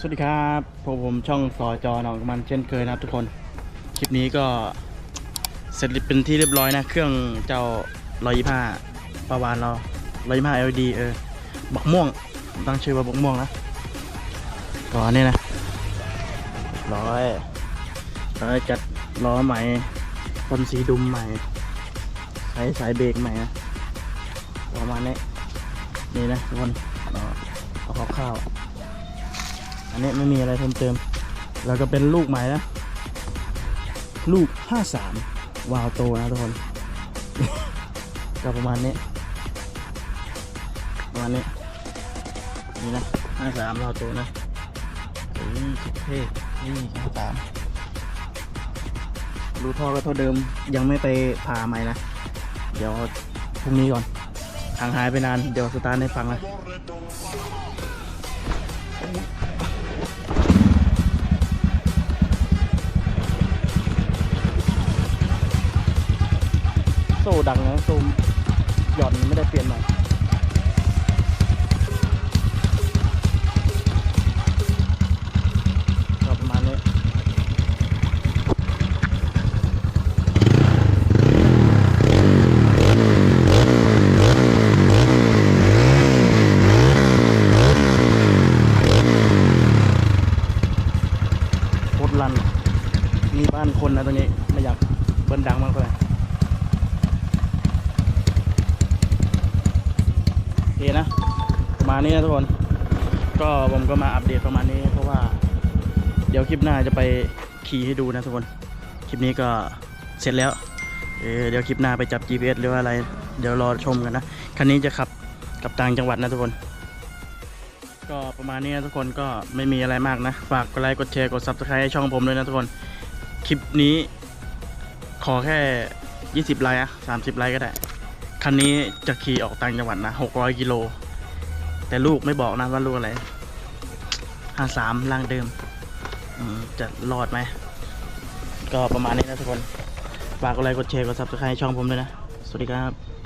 สวัสดีครับผมผมช่องสอจอหนองมันเช่นเคยนะครับทุกคน คลิปนี้ก็เสร็จเป็นที่เรียบร้อยนะ เครื่องเจ้าร้อยยี่ห้าประวานเราร้อยยี่ห้า LED เออบักม่วงผมตั้งชื่อว่าบักม่วงนะก่อนนี่นะเรียบร้อยแล้วจัดล้อใหม่คอนสีดุมใหม่ใช้สายเบรกใหม่นะประมาณนี้นี่นะทุกคนเอาเอาคร่าวๆ อันนี้ไม่มีอะไรเพิ่มเติม แล้วก็เป็นลูกใหม่นะ ลูก 53 วาวโตนะทุกคน ก็ประมาณนี้ ประมาณนี้ นี่นะ 53 วาวโตนะเฮ้ยสุดเท่นี่53รูท่อก็เท่าเดิม ยังไม่ไปผ่าใหม่นะ เดี๋ยวพรุ่งนี้ก่อนห่างหายไปนาน เดี๋ยวสตาร์ทให้ฟังนะโซ่ดังนะ โซ่หย่อนไม่ได้เปลี่ยนใหม่ประมาณนี้โคตรลัน มีบ้านคนนะตรงนี้ ไม่อยากเบิ้ลดังมากเท่าไหร่ โอ เคนะประมาณนี้นะทุกคน ก็ผมก็มาอัปเดตประมาณนี้ เพราะว่า เดี๋ยวคลิปหน้าจะไปขี่ให้ดูนะทุกคน คลิปนี้ก็เสร็จแล้วเเดี๋ยวคลิปหน้าไปจับ GPS หรือว่าอะไร เดี๋ยวรอชมกันนะ คันนี้จะขับกับต่างจังหวัดนะทุกคน ก็ประมาณนี้นะทุกคนก็ไม่มีอะไรมากนะ ฝากกดไลค์กดแชร์กด subscribe ให้ช่องผมด้วยนะทุกคน คลิปนี้ขอแค่ 20 ไลค์อะ30 ไลค์ก็ได้ คันนี้จะขี่ออกต่างจังหวัดนะหกร้อยกิโล แต่ลูกไม่บอกนะว่าลูกอะไรห้าสามล่างเดิมอืมจะรอดไหม ก็ประมาณนี้นะทุกคน ฝากกดไลค์กดแชร์กดซับสไครต์ช่องผมด้วยนะ สวัสดีครับ